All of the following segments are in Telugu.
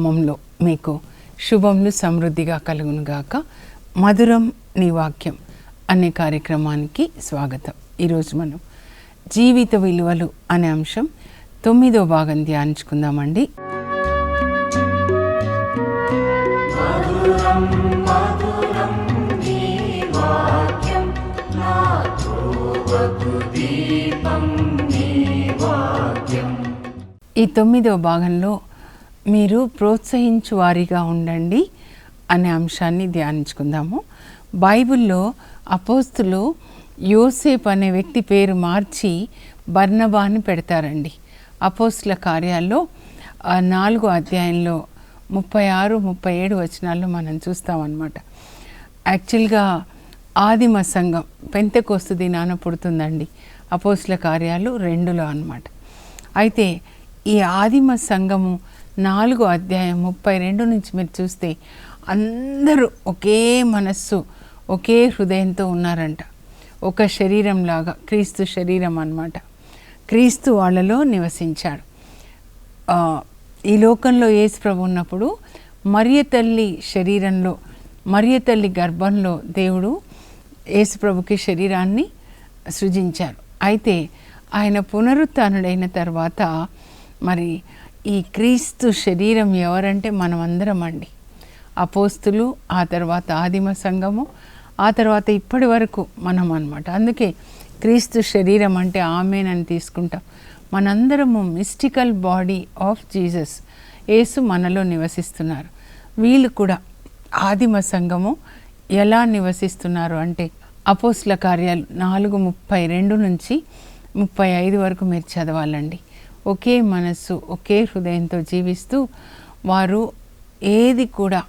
సునామంలో మీకు శుభములు సమృద్ధిగా కలుగునుగాక. మధురం నీ వాక్యం అనే కార్యక్రమానికి స్వాగతం. ఈరోజు మనం జీవిత విలువలు అనే అంశం తొమ్మిదో భాగం ధ్యానించుకుందామండి. ఈ తొమ్మిదో భాగంలో మీరు ప్రోత్సహించు వారిగా ఉండండి అనే అంశాన్ని ధ్యానించుకుందాము. బైబిల్లో అపోస్తులు యోసేప్ అనే వ్యక్తి పేరు మార్చి బర్నబా అని పెడతారండి. అపోస్తుల కార్యాల్లో నాలుగు నాలుగో అధ్యాయంలో ముప్పై ఆరు ముప్పై ఏడు వచనాల్లో మనం చూస్తామన్నమాట. యాక్చువల్గా ఆదిమ సంఘం పెంతెకోస్తు దినాన పుడుతుందండి. అపోస్ల కార్యాలు రెండులో అన్నమాట. అయితే ఈ ఆదిమ సంఘము నాలుగో అధ్యాయం ముప్పై రెండు నుంచి మీరు చూస్తే అందరూ ఒకే మనస్సు ఒకే హృదయంతో ఉన్నారంట. ఒక శరీరంలాగా క్రీస్తు శరీరం అన్నమాట. క్రీస్తు వాళ్ళలో నివసించాడు. ఈ లోకంలో యేసు ప్రభు ఉన్నప్పుడు మరియ తల్లి శరీరంలో మరియ తల్లి గర్భంలో దేవుడు యేసు ప్రభుకి శరీరాన్ని సృజించారు. అయితే ఆయన పునరుత్డైన తర్వాత మరి ఈ క్రీస్తు శరీరం ఎవరంటే మనం అందరం అండి అపోస్తులు ఆ తర్వాత ఆదిమ సంఘము ఆ తర్వాత ఇప్పటి వరకు మనం అన్నమాట అందుకే క్రీస్తు శరీరం అంటే ఆమెనని తీసుకుంటాం. మనందరము మిస్టికల్ బాడీ ఆఫ్ జీసస్. యేసు మనలో నివసిస్తున్నారు. వీళ్ళు కూడా ఆదిమ సంఘము ఎలా నివసిస్తున్నారు అంటే అపోస్ల కార్యాలు నాలుగు ముప్పై రెండు నుంచి ముప్పై ఐదు వరకు మీరు చదవాలండి. ఒకే మనస్సు ఒకే హృదయంతో జీవిస్తూ వారు ఏది కూడా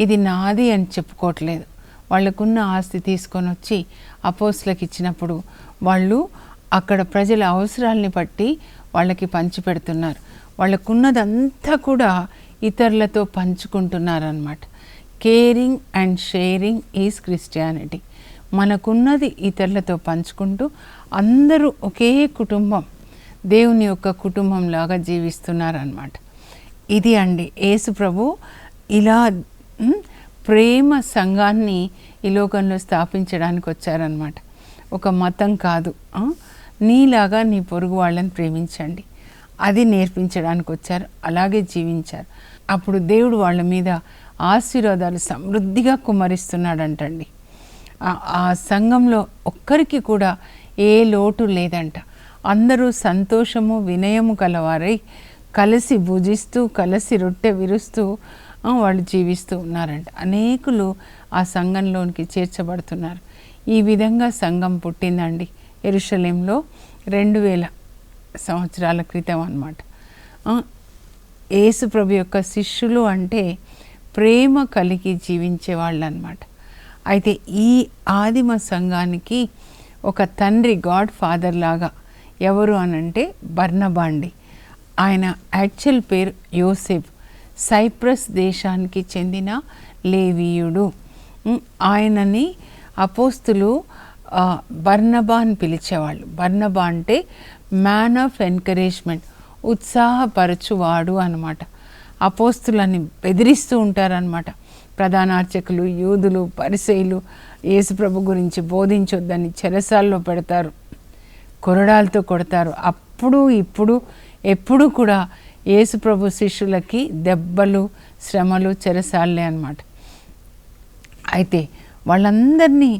ఇది నాది అని చెప్పుకోవట్లేదు. వాళ్ళకున్న ఆస్తి తీసుకొని వచ్చి అపోస్లకు ఇచ్చినప్పుడు వాళ్ళు అక్కడ ప్రజల అవసరాల్ని బట్టి వాళ్ళకి పంచిపెడుతున్నారు వాళ్ళకున్నదంతా కూడా ఇతరులతో పంచుకుంటున్నారనమాట caring and sharing is Christianity. మనకున్నది ఇతరులతో పంచుకుంటూ అందరూ ఒకే కుటుంబం దేవుని యొక్క కుటుంబంలాగా జీవిస్తున్నారనమాట ఇది అండి. యేసు ప్రభు ఇలా ప్రేమ సంఘాన్ని ఈ లోకంలో స్థాపించడానికి వచ్చారనమాట ఒక మతం కాదు. నీలాగా నీ పొరుగు వాళ్ళని ప్రేమించండి. అది నేర్పించడానికి వచ్చారు. అలాగే జీవించారు. అప్పుడు దేవుడు వాళ్ళ మీద ఆశీర్వాదాలు సమృద్ధిగా కుమరిస్తున్నాడంటండి. ఆ సంఘంలో ఒక్కరికి కూడా ఏ లోటు లేదంట. అందరూ సంతోషము వినయము కలవారై కలిసి భుజిస్తూ కలిసి రొట్టె విరుస్తూ వాళ్ళు జీవిస్తూ ఉన్నారంట. అనేకులు ఆ సంఘంలోనికి చేర్చబడుతున్నారు. ఈ విధంగా సంఘం పుట్టిందండి. ఎరుషలేంలో రెండు వేల సంవత్సరాల క్రితం అనమాట ఏసుప్రభు యొక్క శిష్యులు అంటే ప్రేమ కలిగి జీవించే వాళ్ళు అనమాట అయితే ఈ ఆదిమ సంఘానికి ఒక తండ్రి గాడ్ ఫాదర్ లాగా ఎవరు అనంటే బర్నబాండి. ఆయన యాక్చువల్ పేరు యోసెఫ్. సైప్రస్ దేశానికి చెందిన లేవీయుడు. ఆయనని అపోస్తులు బర్నబా అని పిలిచేవాళ్ళు. బర్నబా అంటే మ్యాన్ ఆఫ్ ఎంకరేజ్మెంట్ ఉత్సాహపరచువాడు అనమాట అపోస్తులని బెదిరిస్తూ ఉంటారనమాట ప్రధానార్చకులు యూదులు పరిసయులు యేసుప్రభు గురించి బోధించొద్దని చెరసాల్లో పెడతారు. కొరడాలతో కొడతారు. అప్పుడు ఇప్పుడు ఎప్పుడు కూడా యేసుప్రభు శిష్యులకి దెబ్బలు శ్రమలు చెరసాలే అనమాట అయితే వాళ్ళందరినీ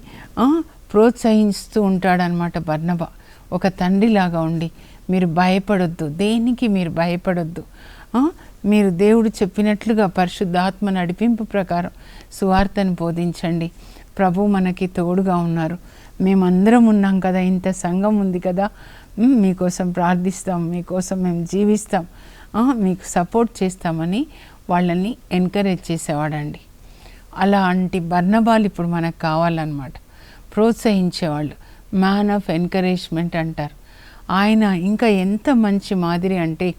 ప్రోత్సహిస్తూ ఉంటాడనమాట బర్ణబ ఒక తండ్రిలాగా ఉండి మీరు భయపడొద్దు దేనికి మీరు భయపడొద్దు మీరు దేవుడు చెప్పినట్లుగా పరిశుద్ధాత్మ నడిపింపు ప్రకారం సువార్తను బోధించండి. ప్రభు మనకి తోడుగా ఉన్నారు. మేమందరం ఉన్నాం కదా ఇంత సంఘం ఉంది కదా మీకోసం ప్రార్థిస్తాం మీకోసం మేము జీవిస్తాం మీకు సపోర్ట్ చేస్తామని వాళ్ళని ఎంకరేజ్ చేసేవాడండి. అలాంటి బర్ణబాలు ఇప్పుడు మనకు కావాలన్నమాట. ప్రోత్సహించేవాళ్ళు. మ్యాన్ ఆఫ్ ఎంకరేజ్మెంట్ అంటారు. ఆయన ఇంకా ఎంత మంచి మాదిరి అంటే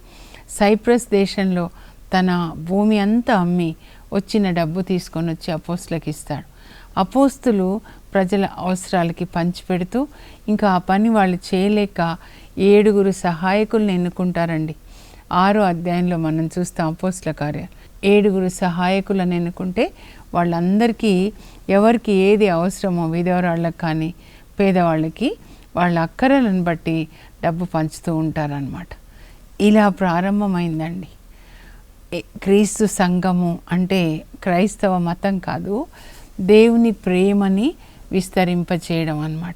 సైప్రస్ దేశంలో తన భూమి అంతా అమ్మి వచ్చిన డబ్బు తీసుకొని వచ్చి అపోస్తులకు ఇస్తాడు. అపోస్తులు ప్రజల అవసరాలకి పంచిపెడుతూ ఇంకా ఆ పని వాళ్ళు చేయలేక ఏడుగురు సహాయకులను ఎన్నుకుంటారండి. ఆరో అధ్యాయంలో మనం చూస్తాం అపోస్తుల కార్యాలు. ఏడుగురు సహాయకులను ఎన్నుకుంటే వాళ్ళందరికీ ఎవరికి ఏది అవసరమో విధవరాళ్ళకి కానీ పేదవాళ్ళకి వాళ్ళ అక్కరలను బట్టి డబ్బు పంచుతూ ఉంటారనమాట ఇలా ప్రారంభమైందండి. క్రీస్తు సంఘము అంటే క్రైస్తవ మతం కాదు దేవుని ప్రేమని విస్తరింపచేయడం అన్నమాట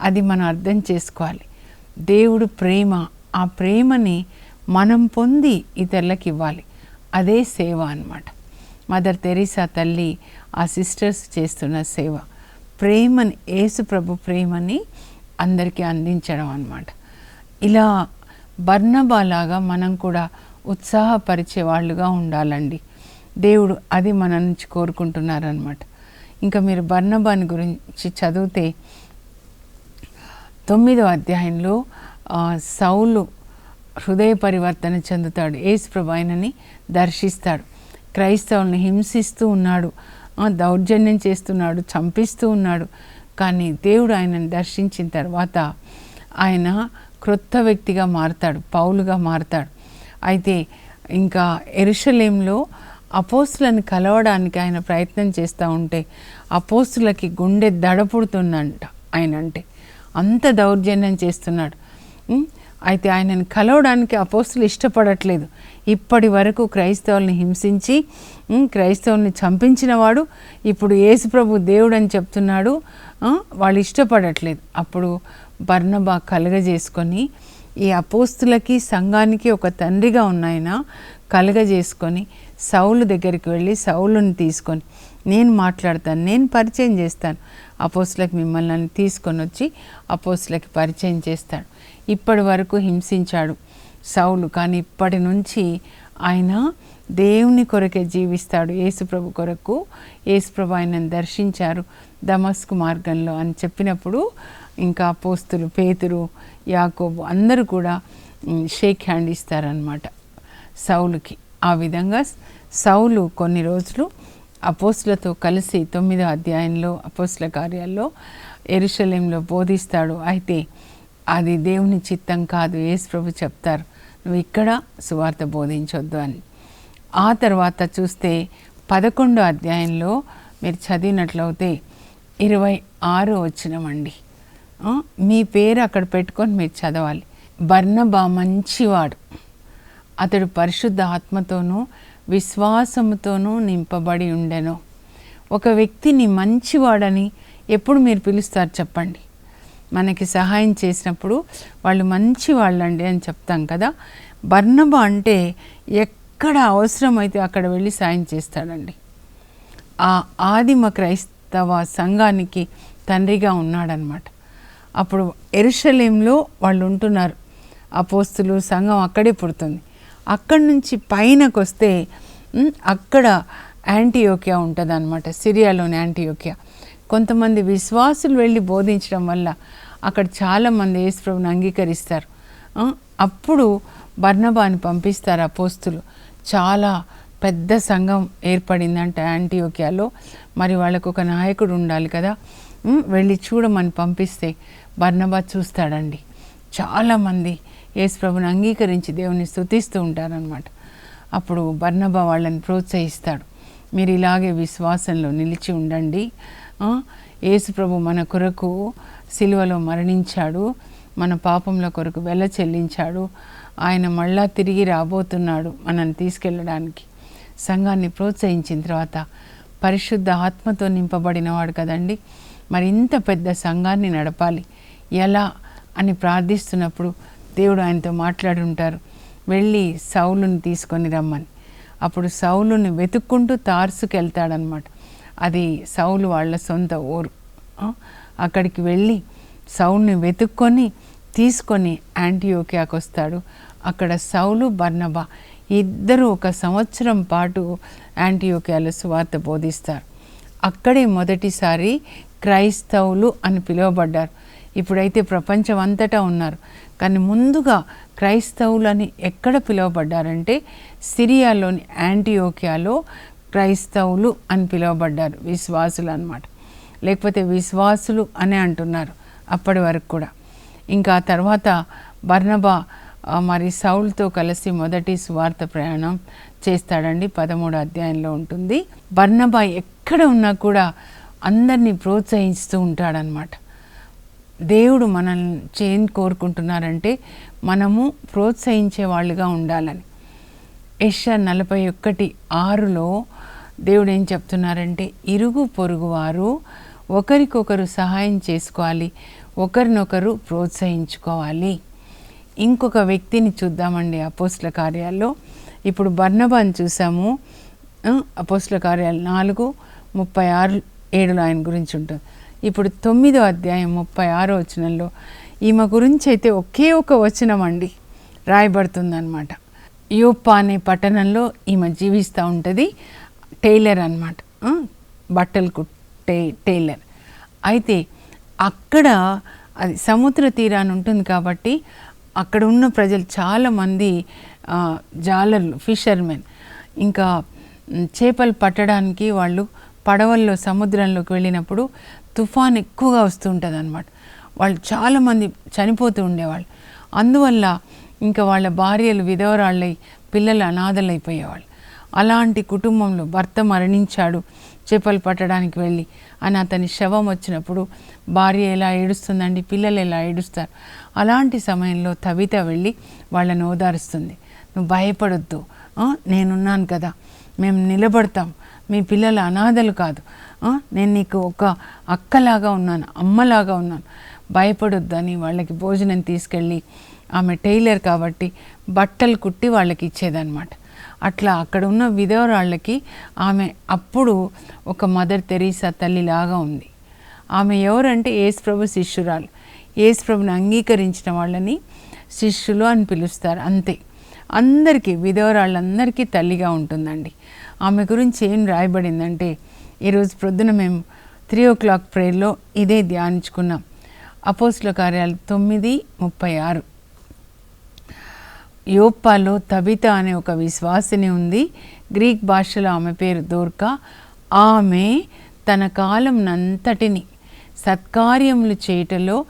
అది మనం అర్థం చేసుకోవాలి. దేవుడు ప్రేమ ఆ ప్రేమని మనం పొంది ఇతరులకు ఇవ్వాలి అదే సేవ అన్నమాట. మదర్ తెరీసా తల్లి ఆ సిస్టర్స్ చేస్తున్న సేవ. ప్రేమని యేసు ప్రభు ప్రేమని అందరికీ అందించడం అన్నమాట. ఇలా బర్ణబాలాగా మనం కూడా ఉత్సాహపరిచే వాళ్ళుగా ఉండాలండి. దేవుడు అది మన నుంచి కోరుకుంటున్నారనమాట ఇంకా మీరు బర్ణబాన్ గురించి చదివితే తొమ్మిదో అధ్యాయంలో సౌలు హృదయ పరివర్తన చెందుతాడు. ఏసుప్రభు ఆయనని దర్శిస్తాడు. క్రైస్తవుల్ని హింసిస్తూ ఉన్నాడు. దౌర్జన్యం చేస్తున్నాడు చంపిస్తూ ఉన్నాడు. కానీ దేవుడు ఆయనను దర్శించిన తర్వాత ఆయన క్రొత్త వ్యక్తిగా మారతాడు పౌలుగా మారతాడు. అయితే ఇంకా ఎరుషలేంలో అపోస్తులను కలవడానికి ఆయన ప్రయత్నం చేస్తూ ఉంటే అపోస్తులకి గుండె దడ పుడుతుందంట ఆయన అంటే. అంత దౌర్జన్యం చేస్తున్నాడు. అయితే ఆయనను కలవడానికి అపోస్తులు ఇష్టపడట్లేదు. ఇప్పటి వరకు క్రైస్తవుల్ని హింసించి క్రైస్తవుల్ని చంపించిన వాడు ఇప్పుడు యేసుప్రభు దేవుడు అని చెప్తున్నాడు. వాళ్ళు ఇష్టపడట్లేదు. అప్పుడు బర్ణబా కలుగజేసుకొని ఈ అపోస్తులకి సంఘానికి ఒక తండ్రిగా ఉన్నాయన కలుగజేసుకొని సౌలు దగ్గరికి వెళ్ళి సౌలుని తీసుకొని నేను మాట్లాడతాను నేను పరిచయం చేస్తాను. అపోస్లకు మిమ్మల్ని తీసుకొని వచ్చి అపోస్లకి పరిచయం చేస్తాడు. ఇప్పటి వరకు హింసించాడు సౌలు కానీ ఇప్పటి నుంచి ఆయన దేవుని కొరకే జీవిస్తాడు. యేసుప్రభు కొరకు యేసుప్రభు ఆయనను దర్శించారు దమస్కు మార్గంలో అని చెప్పినప్పుడు ఇంకా అపోస్తులు పేతురు యాకోబు అందరూ కూడా షేక్ హ్యాండ్ ఇస్తారనమాట సౌలుకి. ఆ విధంగా సౌలు కొన్ని రోజులు అపోస్లతో కలిసి తొమ్మిదో అధ్యాయంలో అపోస్ల కార్యాల్లో ఎరుషలేంలో బోధిస్తాడు. అయితే అది దేవుని చిత్తం కాదు. యేసు ప్రభు చెప్తారు నువ్వు ఇక్కడ సువార్త బోధించొద్దు అని. ఆ తర్వాత చూస్తే పదకొండో అధ్యాయంలో మీరు చదివినట్లయితే ఇరవై ఆరు వచ్చినమండి మీ పేరు అక్కడ పెట్టుకొని మీరు చదవాలి. బర్ణబా మంచివాడు. అతడు పరిశుద్ధ ఆత్మతోనూ విశ్వాసముతోనూ నింపబడి ఉండెను. ఒక వ్యక్తిని మంచివాడని ఎప్పుడు మీరు పిలుస్తారు చెప్పండి. మనకి సహాయం చేసినప్పుడు వాళ్ళు మంచి వాళ్ళండి అని చెప్తాం కదా. బర్ణబ అంటే ఎక్కడ అవసరమైతే అక్కడ వెళ్ళి సాయం చేస్తాడండి. ఆ ఆదిమ క్రైస్తవ సంఘానికి తండ్రిగా ఉన్నాడనమాట. అప్పుడు ఎరుషలేంలో వాళ్ళు ఉంటున్నారు అపోస్తులు సంఘం అక్కడే పుడుతుంది. అక్కడి నుంచి పైనకు వస్తే అక్కడ యాంటీయోకియా ఉంటుంది అనమాట సిరియాలోని యాంటీయోకియా. కొంతమంది విశ్వాసులు వెళ్ళి బోధించడం వల్ల అక్కడ చాలామంది యేసుప్రభుని అంగీకరిస్తారు. అప్పుడు బర్ణబాని పంపిస్తారు ఆ పోస్తులు. చాలా పెద్ద సంఘం ఏర్పడిందంట యాంటీయోకియాలో. మరి వాళ్ళకు ఒక నాయకుడు ఉండాలి కదా. వెళ్ళి చూడమని పంపిస్తే బర్నబా చూస్తాడండి. చాలామంది యేసుప్రభుని అంగీకరించి దేవుని స్థుతిస్తూ ఉంటారనమాట అప్పుడు బర్ణబ వాళ్ళని ప్రోత్సహిస్తాడు. మీరు ఇలాగే విశ్వాసంలో నిలిచి ఉండండి. ఆ, యేసుప్రభు మన కొరకు సిలువలో మరణించాడు. మన పాపంల కొరకు వెల చెల్లించాడు. ఆయన మళ్ళా తిరిగి రాబోతున్నాడు మనల్ని తీసుకెళ్ళడానికి. సంఘాన్ని ప్రోత్సహించిన తర్వాత పరిశుద్ధ ఆత్మతో నింపబడినవాడు కదండి. మరి ఇంత పెద్ద సంఘాన్ని నడపాలి. ఎలా అని ప్రార్థిస్తున్నప్పుడు దేవుడు ఆయనతో మాట్లాడుంటారు వెళ్ళి సౌలుని తీసుకొని రమ్మని. అప్పుడు సౌలుని వెతుక్కుంటూ తార్సుకు వెళ్తాడనమాట అది సౌలు వాళ్ళ సొంత ఊరు. అక్కడికి వెళ్ళి సౌల్ని వెతుక్కొని తీసుకొని యాంటీయోకియాకి వస్తాడు. అక్కడ సౌలు బర్నబా ఇద్దరు ఒక సంవత్సరం పాటు యాంటీయోకియాలో సువార్త బోధిస్తారు. అక్కడే మొదటిసారి క్రైస్తవులు అని పిలువబడ్డారు. ఇప్పుడైతే ప్రపంచం అంతటా ఉన్నారు. కానీ ముందుగా క్రైస్తవులు అని ఎక్కడ పిలువబడ్డారంటే సిరియాలోని యాంటీయోకియాలో క్రైస్తవులు అని పిలువబడ్డారు విశ్వాసులు అన్నమాట. లేకపోతే విశ్వాసులు అనే అంటున్నారు అప్పటి వరకు కూడా. ఇంకా తర్వాత బర్నబా మరి సౌల్తో కలిసి మొదటి సువార్త ప్రయాణం చేస్తాడండి పదమూడు అధ్యాయంలో ఉంటుంది. బర్నబా ఎక్కడ ఉన్నా కూడా అందరినీ ప్రోత్సహిస్తూ ఉంటాడనమాట దేవుడు మనల్ని చేంజ్ కోరుకుంటున్నారంటే మనము ప్రోత్సహించే వాళ్ళుగా ఉండాలని. ఎస్ఆర్ నలభై ఒకటి ఆరులో దేవుడు ఏం చెప్తున్నారంటే ఇరుగు పొరుగు వారు ఒకరికొకరు సహాయం చేసుకోవాలి ఒకరినొకరు ప్రోత్సహించుకోవాలి. ఇంకొక వ్యక్తిని చూద్దామండి అపోస్ల కార్యాల్లో. ఇప్పుడు బర్ణబాన్ చూసాము. అపోస్ల కార్యాలు నాలుగు ముప్పై ఆరు ఏడులో ఆయన గురించి ఉంటుంది. ఇప్పుడు తొమ్మిదో అధ్యాయం ముప్పై ఆరో వచనంలో ఈమె గురించి అయితే ఒకే ఒక వచనం అండి రాయబడుతుందన్నమాట. యూప్ప అనే పట్టణంలో ఈమె జీవిస్తూ ఉంటుంది టైలర్ అనమాట బట్టలు కుట్టే టైలర్. అయితే అక్కడ అది సముద్ర తీరాన్ని ఉంటుంది కాబట్టి అక్కడ ఉన్న ప్రజలు చాలామంది జాలర్లు ఫిషర్మెన్. ఇంకా చేపలు పట్టడానికి వాళ్ళు పడవల్లో సముద్రంలోకి వెళ్ళినప్పుడు తుఫాన్ ఎక్కువగా వస్తూ ఉంటుంది అనమాట వాళ్ళు చాలామంది చనిపోతూ ఉండేవాళ్ళు. అందువల్ల ఇంకా వాళ్ళ భార్యలు విధవరాళ్ళై పిల్లలు అనాథలైపోయేవాళ్ళు. అలాంటి కుటుంబంలో భర్త మరణించాడు చేపలు పట్టడానికి వెళ్ళి. అని అతని శవం వచ్చినప్పుడు భార్య ఎలా ఏడుస్తుందండి పిల్లలు ఎలా ఏడుస్తారు? అలాంటి సమయంలో తవిత వెళ్ళి వాళ్ళని ఓదారుస్తుంది. నువ్వు భయపడొద్దు. నేనున్నాను కదా. మేము నిలబడతాం. మీ పిల్లలు అనాథలు కాదు. నేను నీకు ఒక అక్కలాగా ఉన్నాను అమ్మలాగా ఉన్నాను. భయపడొద్దని వాళ్ళకి భోజనం తీసుకెళ్ళి ఆమె టైలర్ కాబట్టి బట్టలు కుట్టి వాళ్ళకి ఇచ్చేదన్నమాట. అట్లా అక్కడ ఉన్న విధవరాళ్ళకి ఆమె అప్పుడు ఒక మదర్ తెరీసా తల్లిలాగా ఉంది. ఆమె ఎవరంటే యేసుప్రభు శిష్యురాలు. యేసుప్రభుని అంగీకరించిన వాళ్ళని శిష్యులు అని పిలుస్తారు అంతే. అందరికీ విధవరాళ్ళందరికీ తల్లిగా ఉంటుందండి. ఆమె గురించి ఏం రాయబడిందంటే ఈరోజు ప్రొద్దున మేము త్రీ ఓ క్లాక్ ప్రేయర్లో ఇదే ధ్యానించుకున్నాం. అపోస్ల కార్యాలు తొమ్మిది ముప్పై ఆరు. యోప్పాలో తబిత అనే ఒక విశ్వాసిని ఉంది. గ్రీక్ భాషలో ఆమె పేరు దోర్కా. ఆమె తన కాలం నంతటిని సత్కార్యములు చేయటలో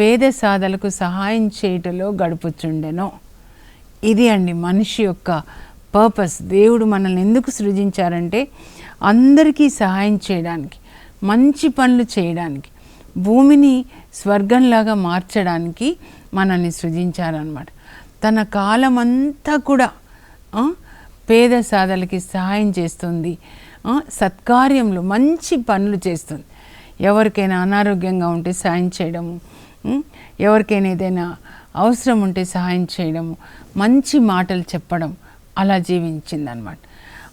పేద సాధలకు సహాయం చేయటలో గడుపుచుండెను. ఇది అండి మనిషి యొక్క పర్పస్. దేవుడు మనల్ని ఎందుకు సృజించారంటే అందరికీ సహాయం చేయడానికి మంచి పనులు చేయడానికి భూమిని స్వర్గంలాగా మార్చడానికి మనల్ని సృజించారనమాట తన కాలమంతా కూడా పేద సాధలకి సహాయం చేస్తుంది సత్కార్యంలో మంచి పనులు చేస్తుంది. ఎవరికైనా అనారోగ్యంగా ఉంటే సహాయం చేయడము ఎవరికైనా ఏదైనా అవసరం ఉంటే సహాయం చేయడము మంచి మాటలు చెప్పడం అలా జీవించిందనమాట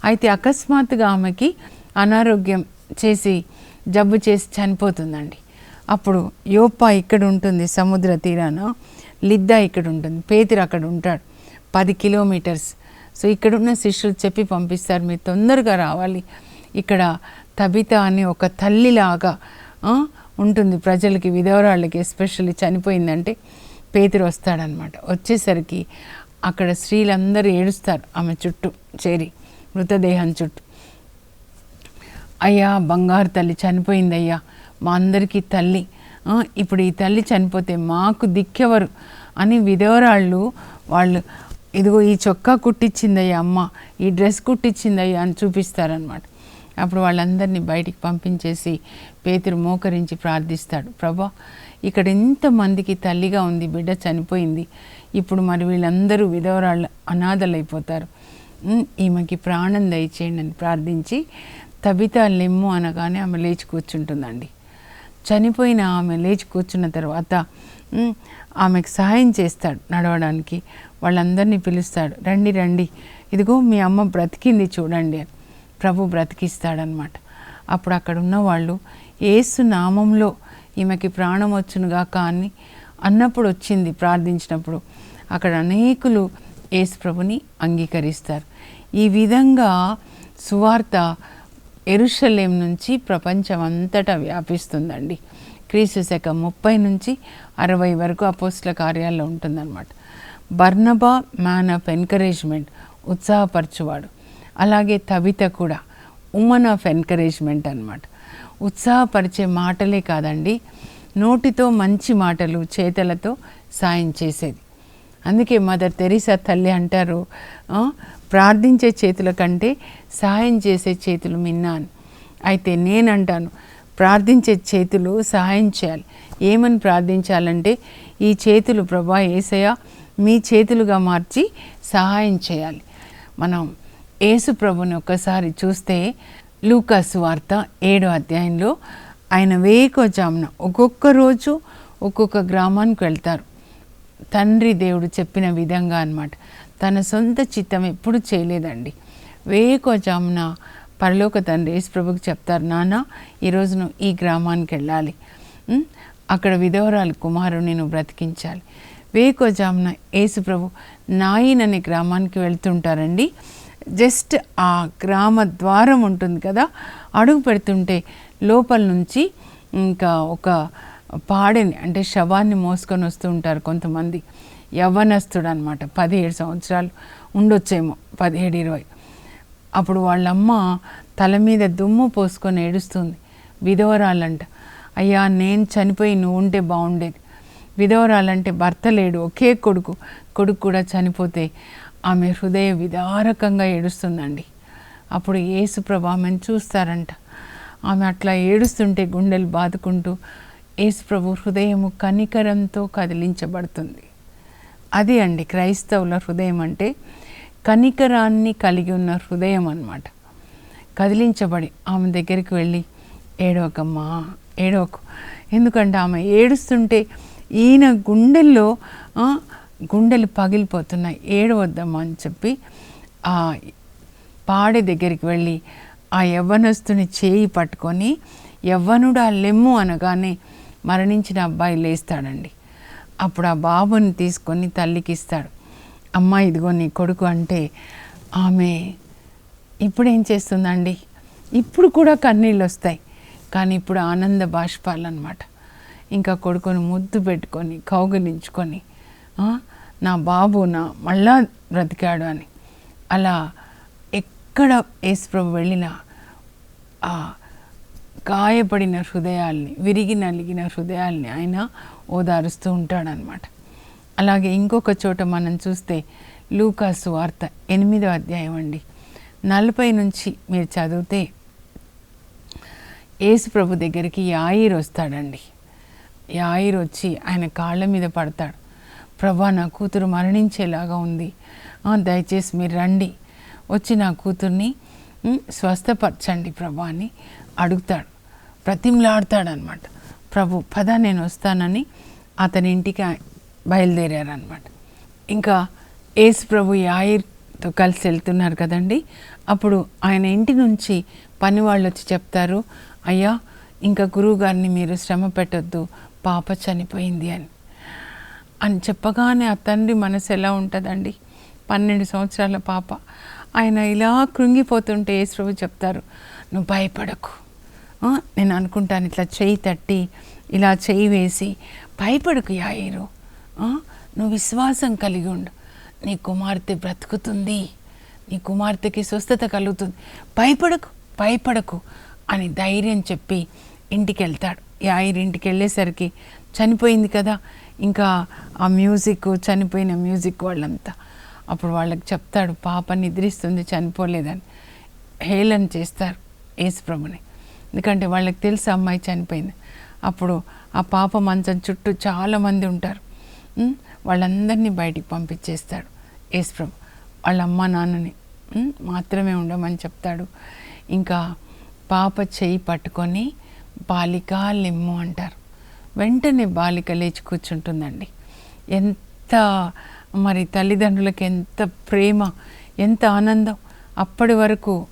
అయితే అకస్మాత్తుగా ఆమెకి అనారోగ్యం చేసి జబ్బు చేసి చనిపోతుందండి. అప్పుడు యోపా ఇక్కడ ఉంటుంది సముద్ర తీరాన. లిద్దా ఇక్కడ ఉంటుంది పేతిరు అక్కడ ఉంటాడు పది కిలోమీటర్స్. సో ఇక్కడున్న శిష్యులు చెప్పి పంపిస్తారు మీరు తొందరగా రావాలి. ఇక్కడ తబిత అని ఒక తల్లిలాగా ఉంటుంది. ప్రజలకి విధవరాళ్ళకి ఎస్పెషల్లీ చనిపోయిందంటే పేతురు వస్తాడనమాట. వచ్చేసరికి అక్కడ స్త్రీలందరూ ఏడుస్తారు ఆమె చుట్టూ చేరి. మృతదేహం చుట్టూ. అయ్యా బంగారు తల్లి చనిపోయింది అయ్యా మా అందరికీ తల్లి. ఇప్పుడు ఈ తల్లి చనిపోతే మాకు దిక్కెవరు? అని విధవరాళ్ళు వాళ్ళు ఇదిగో ఈ చొక్కా కుట్టించిందయ్యా అమ్మ ఈ డ్రెస్ కుట్టించిందయ్యా అని చూపిస్తారనమాట అప్పుడు వాళ్ళందరినీ బయటికి పంపించేసి పేతురు మోకరించి ప్రార్థిస్తాడు. ప్రభా ఇక్కడ ఇంతమందికి తల్లిగా ఉంది బిడ్డ చనిపోయింది. ఇప్పుడు మరి వీళ్ళందరూ విధవరాళ్ళు అనాథలైపోతారు. ఈమెకి ప్రాణం దయచేయండి అని ప్రార్థించి తబిత లెమ్ము అనగానే ఆమె లేచి కూర్చుంటుందండి. చనిపోయిన ఆమె లేచి కూర్చున్న తర్వాత ఆమెకు సహాయం చేస్తాడు నడవడానికి. వాళ్ళందరినీ పిలుస్తాడు రండి రండి. ఇదిగో మీ అమ్మ బ్రతికింది చూడండి అని ప్రభు బ్రతికిస్తాడనమాట అప్పుడు అక్కడ ఉన్న వాళ్ళు ఏసు నామంలో ఈమెకి ప్రాణం వచ్చునుగాక కానీ అన్నప్పుడు వచ్చింది ప్రార్థించినప్పుడు. అక్కడ అనేకులు ప్రభుని అంగీకరిస్తారు. ఈ విధంగా సువార్త ఎరుషలేం నుంచి ప్రపంచం అంతటా వ్యాపిస్తుందండి. క్రీస్తు శకం ముప్పై నుంచి అరవై వరకు అపోస్ల కార్యాల్లో ఉంటుందన్నమాట. బర్నబా మ్యాన్ ఆఫ్ ఎన్కరేజ్మెంట్ ఉత్సాహపరచువాడు. అలాగే తవిత కూడా ఉమన్ ఆఫ్ ఎన్కరేజ్మెంట్ అన్నమాట. ఉత్సాహపరిచే మాటలే కాదండి నోటితో మంచి మాటలు చేతలతో సాయం చేసేది. అందుకే మదర్ తెరీసా తల్లి అంటారు ప్రార్థించే చేతుల కంటే సహాయం చేసే చేతులు మిన్నాను. అయితే నేనంటాను ప్రార్థించే చేతులు సహాయం చేయాలి. ఏమని ప్రార్థించాలంటే ఈ చేతులు ప్రభా ఏసయ మీ చేతులుగా మార్చి సహాయం చేయాలి. మనం యేసు ప్రభుని ఒక్కసారి చూస్తే లూకాసు వార్త ఏడో అధ్యాయంలో ఆయన వేకోజామున ఒక్కొక్క రోజు ఒక్కొక్క గ్రామానికి వెళ్తారు. తండ్రి దేవుడు చెప్పిన విధంగా అన్నమాట. తన సొంత చిత్తం ఎప్పుడు చేయలేదండి. వేకోజామున పరలోక తండ్రి యేసు ప్రభుకి చెప్తారు నాన్న ఈరోజు నువ్వు ఈ గ్రామానికి వెళ్ళాలి. అక్కడ విధవరాలు కుమారుని నువ్వు బ్రతికించాలి. వేకోజామున యేసు ప్రభు నాయిన్ అనే గ్రామానికి వెళ్తుంటారండి. జస్ట్ ఆ గ్రామ ద్వారం ఉంటుంది కదా అడుగు పెడుతుంటే లోపల నుంచి ఇంకా ఒక పాడెని అంటే శవాన్ని మోసుకొని వస్తూ ఉంటారు కొంతమంది. యవ్వనస్తుడు అనమాట పదిహేడు సంవత్సరాలు ఉండొచ్చేమో పదిహేడు ఇరవై. అప్పుడు వాళ్ళమ్మ తల మీద దుమ్ము పోసుకొని ఏడుస్తుంది. విధవరాలంట అయ్యా నేను చనిపోయి నువ్వు ఉంటే బాగుండేది. విధవరాలంటే భర్త లేడు ఒకే కొడుకు కొడుకు కూడా చనిపోతే ఆమె హృదయ విదారకంగా ఏడుస్తుందండి. అప్పుడు ఏసు ఆమెను చూస్తారంట. ఆమె అట్లా ఏడుస్తుంటే గుండెలు బాదుకుంటూ యేసుప్రభు హృదయము కనికరంతో కదిలించబడుతుంది. అది అండి క్రైస్తవుల హృదయం అంటే కనికరాన్ని కలిగి ఉన్న హృదయం అన్నమాట. కదిలించబడి ఆమె దగ్గరికి వెళ్ళి ఏడవకమ్మా ఏడవకు. ఎందుకంటే ఆమె ఏడుస్తుంటే ఈయన గుండెల్లో గుండెలు పగిలిపోతున్నాయి. ఏడవద్దమ్మా అని చెప్పి ఆ పాడె దగ్గరికి వెళ్ళి ఆ యవ్వనస్తుని చేయి పట్టుకొని యవ్వనుడు ఆ లెమ్ము అనగానే మరణించిన అబ్బాయి లేస్తాడండి. అప్పుడు ఆ బాబుని తీసుకొని తల్లికి ఇస్తాడు. అమ్మ ఇదిగో నీ కొడుకు అంటే ఆమె ఇప్పుడు ఏం చేస్తుందండి? ఇప్పుడు కూడా కన్నీళ్ళు వస్తాయి. కానీ ఇప్పుడు ఆనంద బాష్పాలు అనమాట ఇంకా కొడుకుని ముద్దు పెట్టుకొని కౌగిలించుకొని నా బాబు నా మళ్ళా బ్రతికాడు అని. అలా ఎక్కడ యేసుప్రభు వెళ్ళినా ఆ గాయపడిన హృదయాల్ని విరిగి నలిగిన హృదయాల్ని ఆయన ఓదారుస్తూ ఉంటాడనమాట అలాగే ఇంకొక చోట మనం చూస్తే లూకాసు వార్త ఎనిమిదో అధ్యాయం అండి. నలభై నుంచి మీరు చదివితే యేసు ప్రభు దగ్గరికి యాయిర్ వస్తాడండి. యాయిర్ వచ్చి ఆయన కాళ్ళ మీద పడతాడు. ప్రభా నా కూతురు మరణించేలాగా ఉంది. దయచేసి మీరు రండి. వచ్చి నా కూతుర్ని స్వస్థపరచండి ప్రభా అని అడుగుతాడు. ప్రతిమలాడతాడనమాట. ప్రభు పద నేను వస్తానని అతని ఇంటికి బయలుదేరారనమాట. ఇంకా ఏసు ప్రభు యాయిర్తో కలిసి వెళ్తున్నారు కదండి. అప్పుడు ఆయన ఇంటి నుంచి పని వాళ్ళు వచ్చి చెప్తారు అయ్యా ఇంకా గురువుగారిని మీరు శ్రమ పెట్టొద్దు పాప చనిపోయింది అని. అని చెప్పగానే ఆ తండ్రి మనసు ఎలా ఉంటుందండి? పన్నెండు సంవత్సరాల పాప. ఆయన ఇలా కృంగిపోతుంటే యేసుప్రభు చెప్తారు నువ్వు భయపడకు నేను అనుకుంటాను ఇట్లా చేయి తట్టి ఇలా చేయి వేసి భయపడుకు యాయిరు. నువ్వు విశ్వాసం కలిగి ఉండు. నీ కుమార్తె బ్రతుకుతుంది. నీ కుమార్తెకి స్వస్థత కలుగుతుంది. భయపడకు భయపడకు అని ధైర్యం చెప్పి ఇంటికి వెళ్తాడు యాయిరు ఇంటికి వెళ్ళేసరికి చనిపోయింది కదా. ఇంకా ఆ మ్యూజిక్ చనిపోయిన మ్యూజిక్ వాళ్ళంతా. అప్పుడు వాళ్ళకి చెప్తాడు పాప నిద్రిస్తుంది చనిపోలేదని. హేళన చేస్తారు యేసుప్రభుని. ఎందుకంటే వాళ్ళకి తెలుసు అమ్మాయి చనిపోయింది. అప్పుడు ఆ పాప మంచం చుట్టూ చాలామంది ఉంటారు. వాళ్ళందరినీ బయటికి పంపించేస్తాడు యేసుప్రభు. వాళ్ళ అమ్మ నాన్నని మాత్రమే ఉండమని చెప్తాడు. ఇంకా పాప చేయి పట్టుకొని బాలిక లెమ్ము అంటారు. వెంటనే బాలిక లేచి కూర్చుంటుందండి. ఎంత మరి తల్లిదండ్రులకు ఎంత ప్రేమ ఎంత ఆనందం. అప్పటి వరకు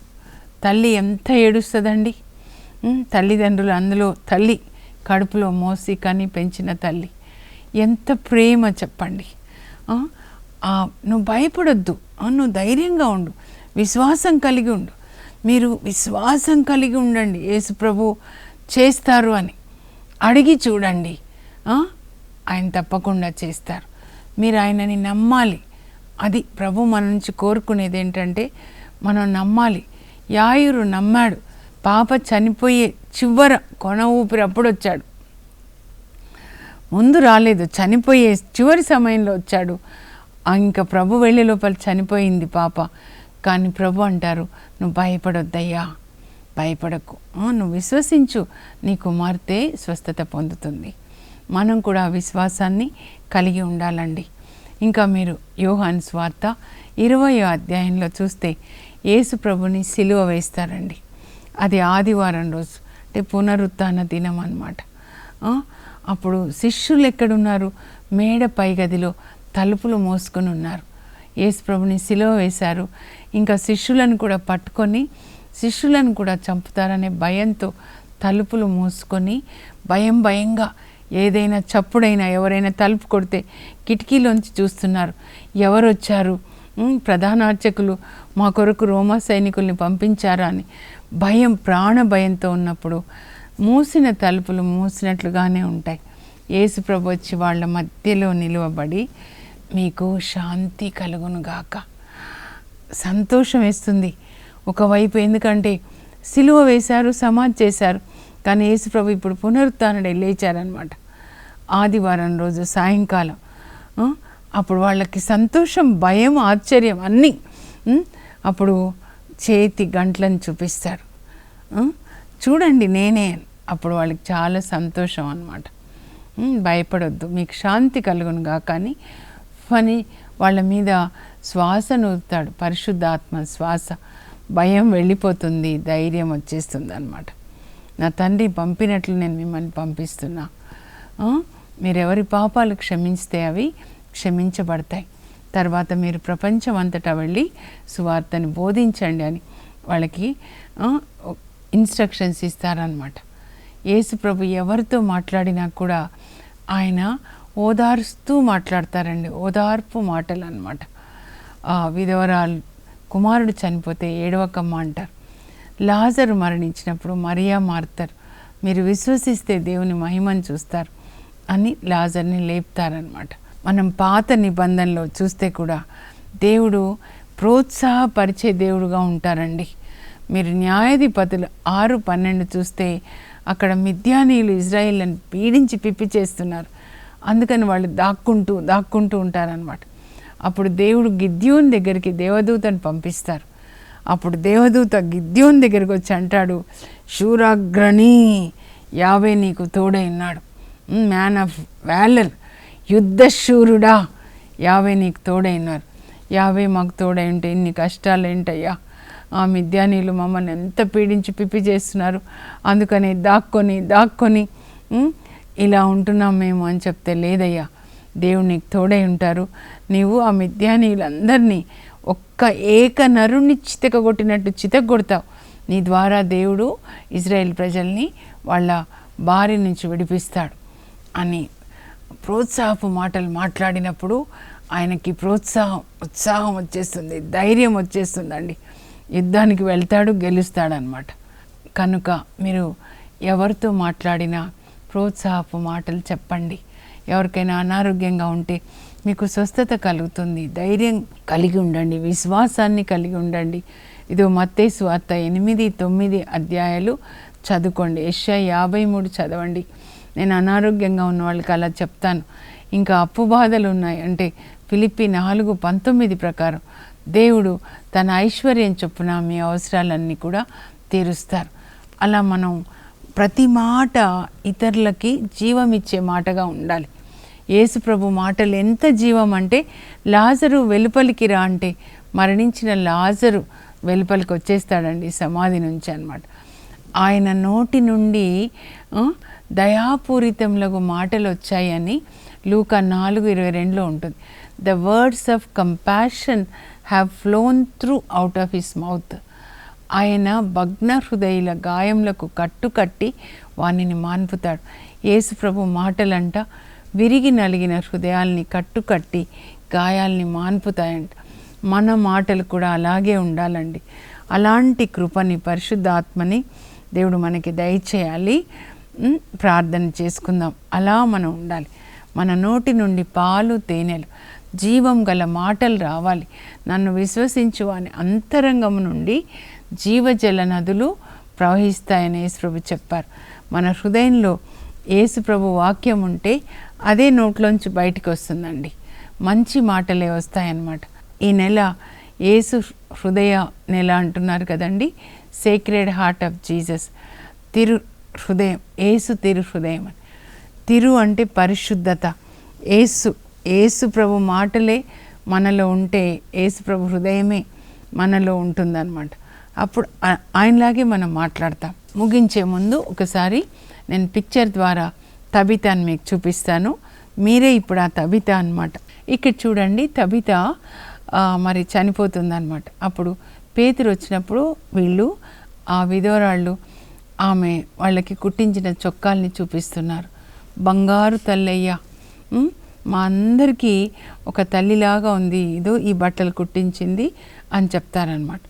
తల్లి ఎంత ఏడుస్తుందండి? తల్లిదండ్రులు అందులో తల్లి కడుపులో మోసి కానీ పెంచిన తల్లి. ఎంత ప్రేమ చెప్పండి. నువ్వు భయపడొద్దు. నువ్వు ధైర్యంగా ఉండు. విశ్వాసం కలిగి ఉండు. మీరు విశ్వాసం కలిగి ఉండండి. యేసు ప్రభు చేస్తారు అని. అడిగి చూడండి. ఆయన తప్పకుండా చేస్తారు. మీరు ఆయనని నమ్మాలి. అది ప్రభు మన నుంచి కోరుకునేది ఏంటంటే మనం నమ్మాలి. యాయురు నమ్మాడు. పాప చనిపోయే చివర కొన ఊపిరి అప్పుడు వచ్చాడు. ముందు రాలేదు చనిపోయే చివరి సమయంలో వచ్చాడు. ఇంకా ప్రభు వెళ్ళే లోపల చనిపోయింది పాప. కానీ ప్రభు అంటారు నువ్వు భయపడొద్దయ్యా భయపడకు. నువ్వు విశ్వసించు నీ కుమార్తె స్వస్థత పొందుతుంది. మనం కూడా ఆ విశ్వాసాన్ని కలిగి ఉండాలండి. ఇంకా మీరు యోహాన్ స్వార్త ఇరవయో అధ్యాయంలో చూస్తే యేసు ప్రభుని సిలువ వేస్తారండి. అది ఆదివారం రోజు అంటే పునరుత్న దినం అన్నమాట. అప్పుడు శిష్యులు ఎక్కడున్నారు? మేడ పై గదిలో తలుపులు మోసుకొని ఉన్నారు. యేసు ప్రభుని సిలువ వేశారు. ఇంకా శిష్యులను కూడా పట్టుకొని శిష్యులను కూడా చంపుతారనే భయంతో తలుపులు మూసుకొని భయం భయంగా ఏదైనా చప్పుడైనా ఎవరైనా తలుపు కొడితే కిటికీలోంచి చూస్తున్నారు. ఎవరు వచ్చారు ప్రధాన అర్చకులు మా కొరకు రోమా సైనికుల్ని పంపించారా అని. భయం ప్రాణ భయంతో ఉన్నప్పుడు మూసిన తలుపులు మూసినట్లుగానే ఉంటాయి. యేసు ప్రభు వచ్చి వాళ్ళ మధ్యలో నిలువబడి మీకు శాంతి కలుగునుగాక సంతోషం వేస్తుంది. ఒకవైపు ఎందుకంటే సిలువ వేశారు సమాధి చేశారు కానీ యేసుప్రభు ఇప్పుడు పునరుత్డై లేచారనమాట ఆదివారం రోజు సాయంకాలం. అప్పుడు వాళ్ళకి సంతోషం భయం ఆశ్చర్యం అన్నీ. అప్పుడు చేతి గంటలను చూపిస్తారు. చూడండి నేనే అప్పుడు వాళ్ళకి చాలా సంతోషం అనమాట భయపడొద్దు. మీకు శాంతి కలుగునుగా కానీ పని వాళ్ళ మీద శ్వాస నూరుతాడు. పరిశుద్ధాత్మ శ్వాస. భయం వెళ్ళిపోతుంది. ధైర్యం వచ్చేస్తుంది అనమాట నా తండ్రి పంపినట్లు నేను మిమ్మల్ని పంపిస్తున్నా. మీరెవరి పాపాలు క్షమిస్తే అవి క్షమించబడతాయి. తర్వాత మీరు ప్రపంచం అంతటా వెళ్ళి సువార్తని బోధించండి అని వాళ్ళకి ఇన్స్ట్రక్షన్స్ ఇస్తారనమాట యేసుప్రభు ఎవరితో మాట్లాడినా కూడా ఆయన ఓదార్స్తూ మాట్లాడతారండి. ఓదార్పు మాటలు అనమాట విధవరాలు కుమారుడు చనిపోతే ఏడవకమ్మ అంటారు. లాజరు మరణించినప్పుడు మరియా మారుతారు. మీరు విశ్వసిస్తే దేవుని మహిమను చూస్తారు అని లాజర్ని లేపుతారనమాట మనం పాత నిబంధనలో చూస్తే కూడా దేవుడు ప్రోత్సాహపరిచే దేవుడుగా ఉంటారండి. మీరు న్యాయాధిపతులు ఆరు పన్నెండు చూస్తే అక్కడ మిథ్యానీయులు ఇజ్రాయిల్ని పీడించి పిప్పి చేస్తున్నారు. అందుకని వాళ్ళు దాక్కుంటూ దాక్కుంటూ ఉంటారనమాట అప్పుడు దేవుడు గిద్యోన్ దగ్గరికి దేవదూతను పంపిస్తారు. అప్పుడు దేవదూత గిద్యోన్ దగ్గరికి వచ్చి అంటాడు శూరాగ్రణి యావే నీకు తోడై ఉన్నాడు. మ్యాన్ ఆఫ్ వ్యాలర్ యుద్ధశూరుడా. యావే నీకు తోడైనారు యావే మాకు తోడై ఉంటే ఇన్ని కష్టాలు ఏంటయ్యా ఆ మిద్యానీలు మమ్మల్ని ఎంత పీడించి పిప్పి చేస్తున్నారు. అందుకని దాక్కొని దాక్కొని ఇలా ఉంటున్నాం మేము అని చెప్తే లేదయ్యా. దేవుడు నీకు తోడై ఉంటారు. నీవు ఆ మిద్యానీయులందరినీ ఒక్క ఏక నరుణ్ణి చితకగొట్టినట్టు చితగొడతావు నీ ద్వారా దేవుడు ఇజ్రాయెల్ ప్రజల్ని వాళ్ళ బారి నుంచి విడిపిస్తాడు అని ప్రోత్సాహపు మాటలు మాట్లాడినప్పుడు ఆయనకి ప్రోత్సాహం ఉత్సాహం వచ్చేస్తుంది ధైర్యం వచ్చేస్తుందండి. యుద్ధానికి వెళ్తాడు గెలుస్తాడనమాట కనుక మీరు ఎవరితో మాట్లాడినా ప్రోత్సాహపు మాటలు చెప్పండి. ఎవరికైనా అనారోగ్యంగా ఉంటే మీకు స్వస్థత కలుగుతుంది ధైర్యం కలిగి ఉండండి విశ్వాసాన్ని కలిగి ఉండండి. ఇది మత్తేసు వార్త ఎనిమిది తొమ్మిది అధ్యాయాలు చదువుకోండి. ఎస్ఐ యాభై మూడు చదవండి. నేను అనారోగ్యంగా ఉన్న వాళ్ళకి అలా చెప్తాను. ఇంకా అప్పు బాధలు ఉన్నాయి. అంటే ఫిలిప్పి నాలుగు పంతొమ్మిది ప్రకారం దేవుడు తన ఐశ్వర్యం చొప్పున మీ అవసరాలన్నీ కూడా తీరుస్తారు. అలా మనం ప్రతి మాట ఇతరులకి జీవం ఇచ్చే మాటగా ఉండాలి. యేసుప్రభు మాటలు ఎంత జీవం అంటే లాజరు వెలుపలికి రా అంటే మరణించిన లాజరు వెలుపలికి వచ్చేస్తాడండి సమాధి నుంచి అన్నమాట. ఆయన నోటి నుండి దయాపూరితములకు మాటలు వచ్చాయని లూక నాలుగు ఇరవై రెండులో ఉంటుంది. The words of compassion have flown through out of his mouth ఆయన భగ్న హృదయుల గాయములకు కట్టుకట్టి వానిని మాన్పుతాడు. యేసుప్రభు మాటలంట విరిగి నలిగిన హృదయాల్ని కట్టుకట్టి గాయాల్ని మాన్పుతాయంట. మన మాటలు కూడా అలాగే ఉండాలండి. అలాంటి కృపని పరిశుద్ధాత్మని దేవుడు మనకి దయచేయాలి. ప్రార్థన చేసుకుందాం. అలా మనం ఉండాలి. మన నోటి నుండి పాలు తేనెలు జీవం గల మాటలు రావాలి. నన్ను విశ్వసించు అని అంతరంగం నుండి జీవజల నదులు ప్రవహిస్తాయని యేసుప్రభు చెప్పారు. మన హృదయంలో యేసుప్రభు వాక్యం ఉంటే అదే నోట్లోంచి బయటికి వస్తుందండి. మంచి మాటలే వస్తాయన్నమాట. ఈ నెల యేసు హృదయ నెల అంటున్నారు కదండి. సేక్రెడ్ హార్ట్ ఆఫ్ జీసస్ తిరు హృదయం ఏసు తిరు హృదయం అని. తిరు అంటే పరిశుద్ధత. ఏసు ఏసు ప్రభు మాటలే మనలో ఉంటే ఏసు ప్రభు హృదయమే మనలో ఉంటుందన్నమాట. అప్పుడు ఆయనలాగే మనం మాట్లాడతాం. ముగించే ముందు ఒకసారి నేను పిక్చర్ ద్వారా తబితాన్ని మీకు చూపిస్తాను. మీరే ఇప్పుడు ఆ తబిత అన్నమాట. ఇక్కడ చూడండి తబిత మరి చనిపోతుందన్నమాట. అప్పుడు పేతురు వచ్చినప్పుడు వీళ్ళు ఆ విధవరాళ్ళు ఆమె వాళ్ళకి కుట్టించిన చొక్కాల్ని చూపిస్తున్నారు. బంగారు తల్లయ్య. మా అందరికీ ఒక తల్లిలాగా ఉంది. ఇదో ఈ బట్టలు కుట్టించింది అని చెప్తారనమాట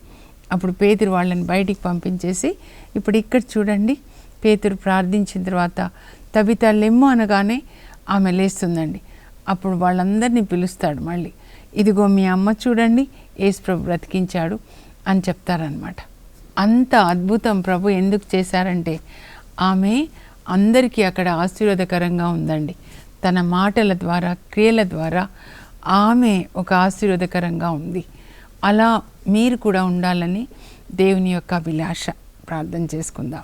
అప్పుడు పేతురు వాళ్ళని బయటికి పంపించేసి ఇప్పుడు ఇక్కడ చూడండి. పేతురు ప్రార్థించిన తర్వాత తబిత లెమ్ము అనగానే ఆమె లేస్తుందండి. అప్పుడు వాళ్ళందరినీ పిలుస్తాడు మళ్ళీ. ఇదిగో మీ అమ్మ చూడండి యేసు ప్రభు బ్రతికించాడు అని చెప్తారనమాట అంత అద్భుతం ప్రభు ఎందుకు చేశారంటే ఆమె అందరికీ అక్కడ ఆశీర్వాదకరంగా ఉందండి. తన మాటల ద్వారా క్రియల ద్వారా ఆమె ఒక ఆశీర్వాదకరంగా ఉంది. అలా మీరు కూడా ఉండాలని దేవుని యొక్క అభిలాష ప్రార్థన చేసుకుందాం.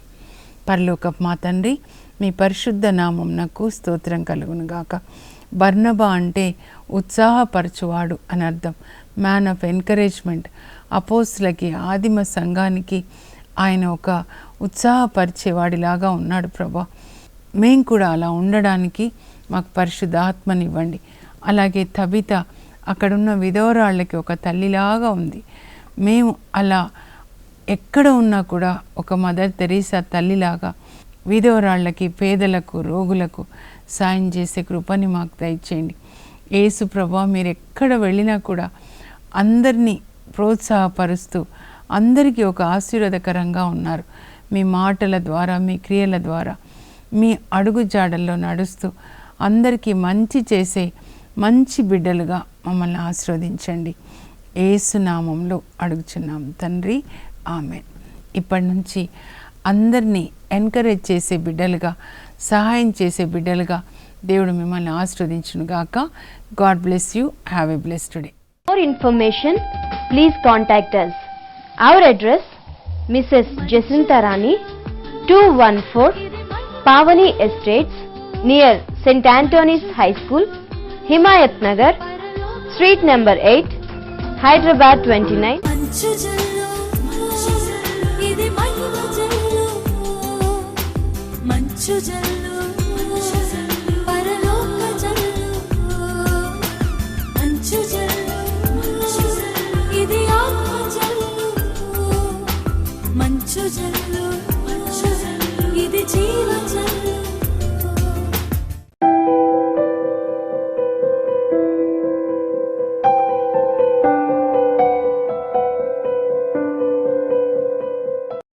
పరలోకపు మా తండ్రి మీ పరిశుద్ధ నామం నాకు స్తోత్రం కలుగును గాక. అంటే ఉత్సాహపరచువాడు అని అర్థం. మ్యాన్ ఆఫ్ ఎంకరేజ్మెంట్ అపోస్లకి ఆదిమ సంఘానికి ఆయన ఒక ఉత్సాహపరిచేవాడిలాగా ఉన్నాడు ప్రభా. మేము కూడా అలా ఉండడానికి మాకు పరిశుద్ధాత్మనివ్వండి. అలాగే తబిత అక్కడున్న విధవరాళ్ళకి ఒక తల్లిలాగా ఉంది. మేము అలా ఎక్కడ ఉన్నా కూడా ఒక మదర్ తెరీసా తల్లిలాగా విధవరాళ్ళకి పేదలకు రోగులకు సాయం చేసే కృపని మాకు దయచేయండి. ఏసు ప్రభా మీరు ఎక్కడ వెళ్ళినా కూడా అందరినీ ప్రోత్సాహపరుస్తూ అందరికీ ఒక ఆశీర్వాదకరంగా ఉన్నారు. మీ మాటల ద్వారా మీ క్రియల ద్వారా మీ అడుగుజాడల్లో నడుస్తూ అందరికీ మంచి చేసే మంచి బిడ్డలుగా మమ్మల్ని ఆశీర్వదించండి. ఏసునామంలో అడుగుచున్నాం తండ్రి. ఆమె ఇప్పటి నుంచి అందరినీ ఎంకరేజ్ చేసే బిడ్డలుగా సహాయం చేసే బిడ్డలుగా దేవుడు మిమ్మల్ని ఆశీర్వదించును గాక God bless you have a bless today For information, please contact us. Our address, Mrs. Jacinta Rani, 214 Pavani Estates, near St. Anthony's High School, Himayat Nagar, Street number 8, Hyderabad 29. మంచు జల్లు